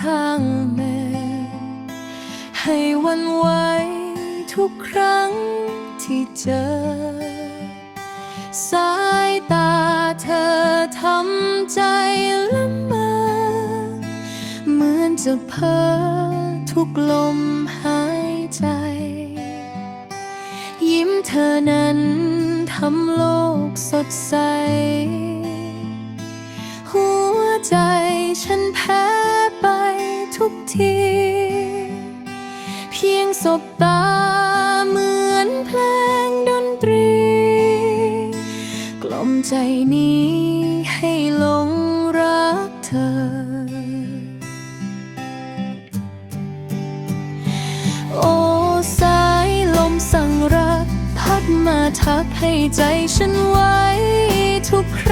พรางแม่ ให้วันไหวทุกครั้งที่เจอ สายตาเธอทำใจละเมอเหมือนจะเพ้อทุกลมหายใจ ยิ้มเธอนั้นทำโลกสดใส ใจฉันแพ้ไปทุกที เพียงสบตาเหมือนเพลงดนตรี กล่อมใจนี้ให้หลงรักเธอ โอ้สายลมสั่งรัก พัดมาทักให้ใจฉันไว้ทุกครั้ง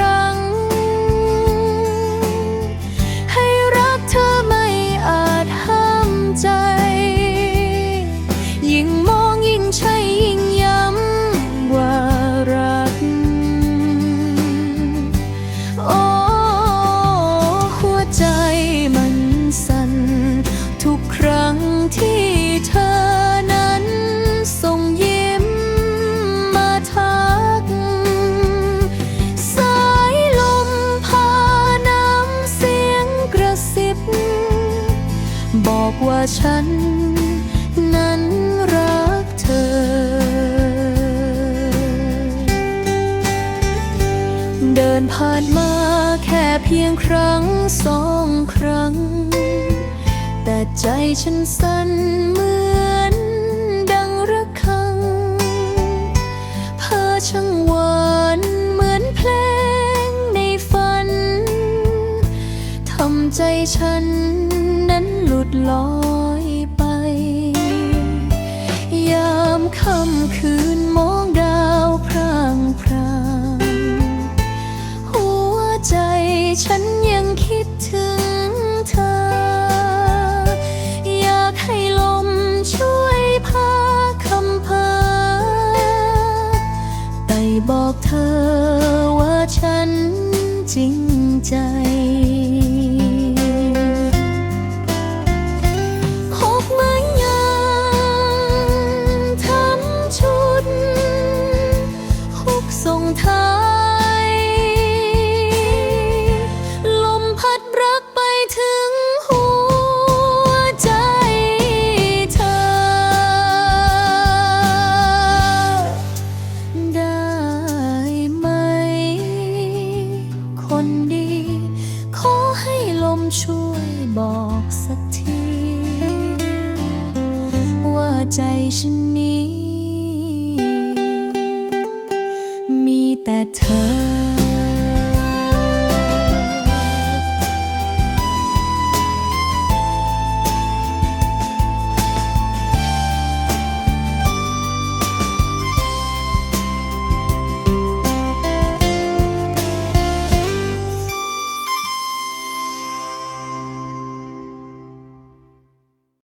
รั้งที่เธอนั้นส่งยิ้มมาทัก สายลมพาน้ำเสียงกระซิบ บอกว่าฉันนั้นรักเธอ เดินผ่านมาแค่เพียงครั้งสองครั้ง ใจฉันสั่นเหมือนดังระฆัง เพ้อช่างหวานเหมือนเพลงในฝัน ทำใจฉันนั้นหลุดลอยไป ยามค่ำคืน บอกเธอว่าฉันจริงใจ มช่วยบอกสักที ว่าใจฉันนี้ มีแต่เธอ